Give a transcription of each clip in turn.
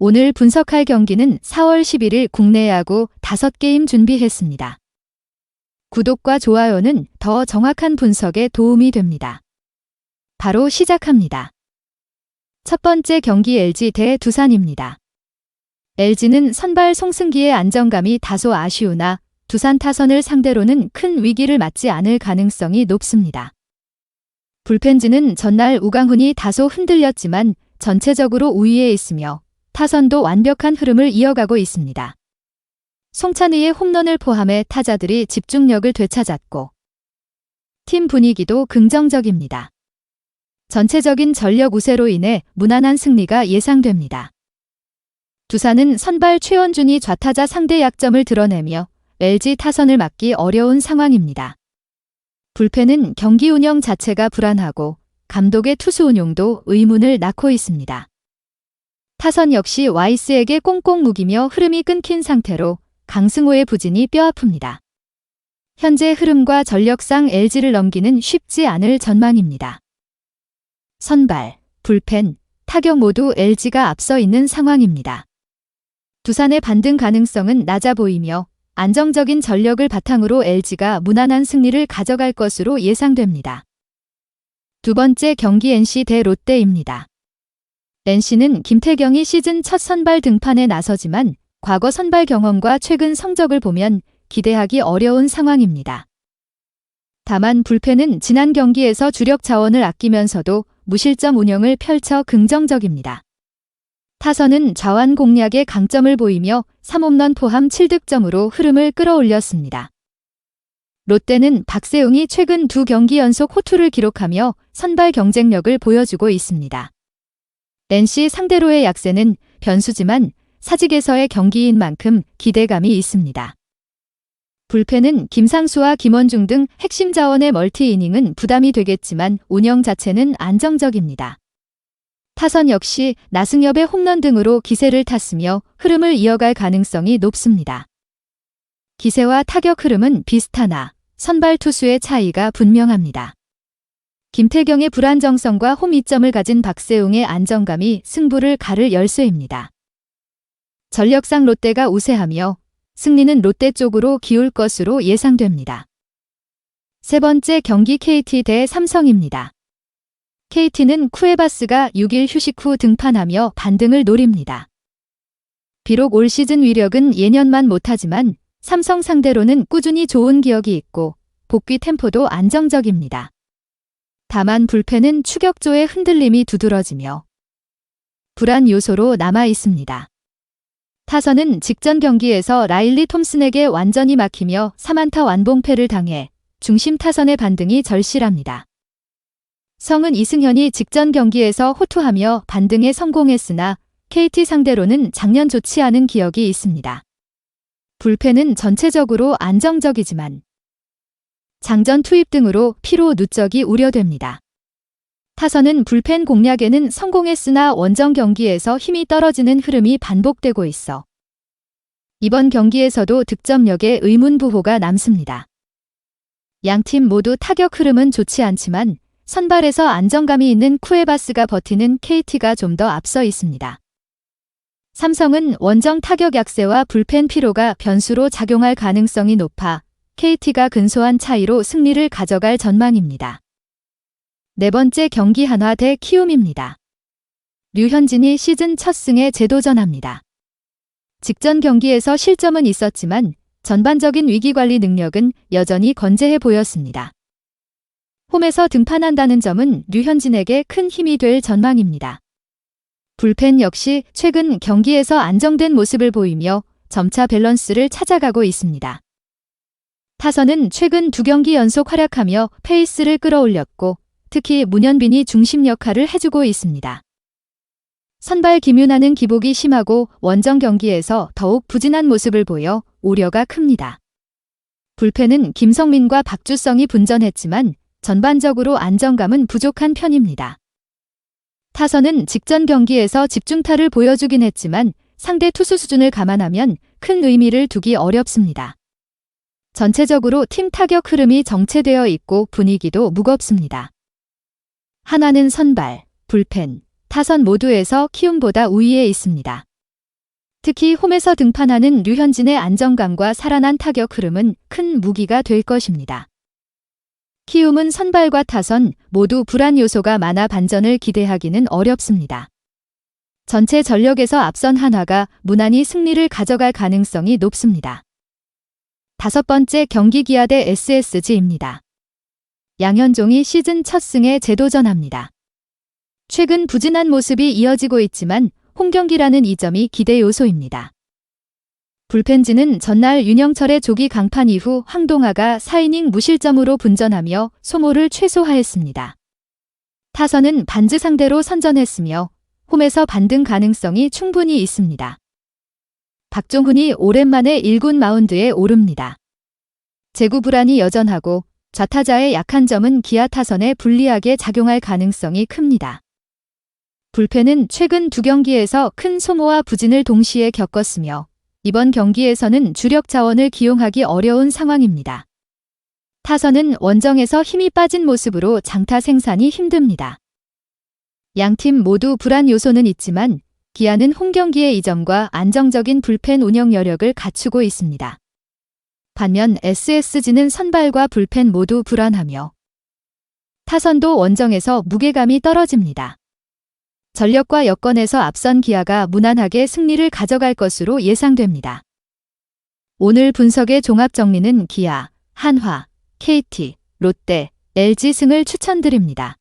오늘 분석할 경기는 4월 11일 국내 야구 5게임 준비했습니다. 구독과 좋아요는 더 정확한 분석에 도움이 됩니다. 바로 시작합니다. 첫 번째 경기 LG 대 두산입니다. LG는 선발 송승기의 안정감이 다소 아쉬우나 두산 타선을 상대로는 큰 위기를 맞지 않을 가능성이 높습니다. 불펜진은 전날 우강훈이 다소 흔들렸지만 전체적으로 우위에 있으며 타선도 완벽한 흐름을 이어가고 있습니다. 송찬의의 홈런을 포함해 타자들이 집중력을 되찾았고 팀 분위기도 긍정적입니다. 전체적인 전력 우세로 인해 무난한 승리가 예상됩니다. 두산은 선발 최원준이 좌타자 상대 약점을 드러내며 LG 타선을 막기 어려운 상황입니다. 불펜은 경기 운영 자체가 불안하고 감독의 투수 운용도 의문을 낳고 있습니다. 타선 역시 와이스에게 꽁꽁 무기며 흐름이 끊긴 상태로 강승호의 부진이 뼈아픕니다. 현재 흐름과 전력상 LG를 넘기는 쉽지 않을 전망입니다. 선발, 불펜, 타격 모두 LG가 앞서 있는 상황입니다. 두산의 반등 가능성은 낮아 보이며 안정적인 전력을 바탕으로 LG가 무난한 승리를 가져갈 것으로 예상됩니다. 두 번째 경기 NC 대 롯데입니다. NC는 김태경이 시즌 첫 선발 등판에 나서지만 과거 선발 경험과 최근 성적을 보면 기대하기 어려운 상황입니다. 다만 불펜은 지난 경기에서 주력 자원을 아끼면서도 무실점 운영을 펼쳐 긍정적입니다. 타선은 좌완 공략의 강점을 보이며 3홈런 포함 7득점으로 흐름을 끌어올렸습니다. 롯데는 박세웅이 최근 두 경기 연속 호투를 기록하며 선발 경쟁력을 보여주고 있습니다. NC 상대로의 약세는 변수지만 사직에서의 경기인 만큼 기대감이 있습니다. 불펜은 김상수와 김원중 등 핵심 자원의 멀티 이닝은 부담이 되겠지만 운영 자체는 안정적입니다. 타선 역시 나승엽의 홈런 등으로 기세를 탔으며 흐름을 이어갈 가능성이 높습니다. 기세와 타격 흐름은 비슷하나 선발 투수의 차이가 분명합니다. 김태경의 불안정성과 홈 이점을 가진 박세웅의 안정감이 승부를 가를 열쇠입니다. 전력상 롯데가 우세하며 승리는 롯데 쪽으로 기울 것으로 예상됩니다. 세 번째 경기 KT 대 삼성입니다. KT는 쿠에바스가 6일 휴식 후 등판하며 반등을 노립니다. 비록 올 시즌 위력은 예년만 못하지만 삼성 상대로는 꾸준히 좋은 기억이 있고 복귀 템포도 안정적입니다. 다만 불펜은 추격조의 흔들림이 두드러지며 불안 요소로 남아 있습니다. 타선은 직전 경기에서 라일리 톰슨에게 완전히 막히며 3안타 완봉패를 당해 중심 타선의 반등이 절실합니다. 성은 이승현이 직전 경기에서 호투하며 반등에 성공했으나 KT 상대로는 작년 좋지 않은 기억이 있습니다. 불펜은 전체적으로 안정적이지만 장전 투입 등으로 피로 누적이 우려됩니다. 타선은 불펜 공략에는 성공했으나 원정 경기에서 힘이 떨어지는 흐름이 반복되고 있어 이번 경기에서도 득점력에 의문부호가 남습니다. 양팀 모두 타격 흐름은 좋지 않지만 선발에서 안정감이 있는 쿠에바스가 버티는 KT가 좀 더 앞서 있습니다. 삼성은 원정 타격 약세와 불펜 피로가 변수로 작용할 가능성이 높아 KT가 근소한 차이로 승리를 가져갈 전망입니다. 네 번째 경기 한화 대 키움입니다. 류현진이 시즌 첫 승에 재도전합니다. 직전 경기에서 실점은 있었지만 전반적인 위기관리 능력은 여전히 건재해 보였습니다. 홈에서 등판한다는 점은 류현진에게 큰 힘이 될 전망입니다. 불펜 역시 최근 경기에서 안정된 모습을 보이며 점차 밸런스를 찾아가고 있습니다. 타선은 최근 두 경기 연속 활약하며 페이스를 끌어올렸고 특히 문현빈이 중심 역할을 해주고 있습니다. 선발 김윤아는 기복이 심하고 원정 경기에서 더욱 부진한 모습을 보여 우려가 큽니다. 불펜은 김성민과 박주성이 분전했지만 전반적으로 안정감은 부족한 편입니다. 타선은 직전 경기에서 집중타를 보여주긴 했지만 상대 투수 수준을 감안하면 큰 의미를 두기 어렵습니다. 전체적으로 팀 타격 흐름이 정체되어 있고 분위기도 무겁습니다. 하나는 선발, 불펜, 타선 모두에서 키움보다 우위에 있습니다. 특히 홈에서 등판하는 류현진의 안정감과 살아난 타격 흐름은 큰 무기가 될 것입니다. 키움은 선발과 타선 모두 불안 요소가 많아 반전을 기대하기는 어렵습니다. 전체 전력에서 앞선 한화가 무난히 승리를 가져갈 가능성이 높습니다. 다섯 번째 경기 기아 대 SSG입니다. 양현종이 시즌 첫 승에 재도전합니다. 최근 부진한 모습이 이어지고 있지만 홈경기라는 이 점이 기대 요소입니다. 불펜진은 전날 윤영철의 조기 강판 이후 황동아가 4이닝 무실점으로 분전하며 소모를 최소화했습니다. 타선은 반즈 상대로 선전했으며 홈에서 반등 가능성이 충분히 있습니다. 박종훈이 오랜만에 1군 마운드에 오릅니다. 제구 불안이 여전하고 좌타자의 약한 점은 기아 타선에 불리하게 작용할 가능성이 큽니다. 불펜은 최근 두 경기에서 큰 소모와 부진을 동시에 겪었으며 이번 경기에서는 주력 자원을 기용하기 어려운 상황입니다. 타선은 원정에서 힘이 빠진 모습으로 장타 생산이 힘듭니다. 양팀 모두 불안 요소는 있지만 기아는 홈 경기의 이점과 안정적인 불펜 운영 여력을 갖추고 있습니다. 반면 SSG는 선발과 불펜 모두 불안하며 타선도 원정에서 무게감이 떨어집니다. 전력과 여건에서 앞선 기아가 무난하게 승리를 가져갈 것으로 예상됩니다. 오늘 분석의 종합 정리는 기아, 한화, KT, 롯데, LG 승을 추천드립니다.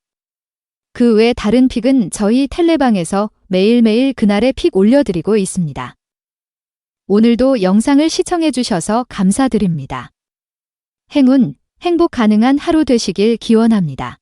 그 외 다른 픽은 저희 텔레방에서 매일매일 그날의 픽 올려드리고 있습니다. 오늘도 영상을 시청해주셔서 감사드립니다. 행운, 행복 가능한 하루 되시길 기원합니다.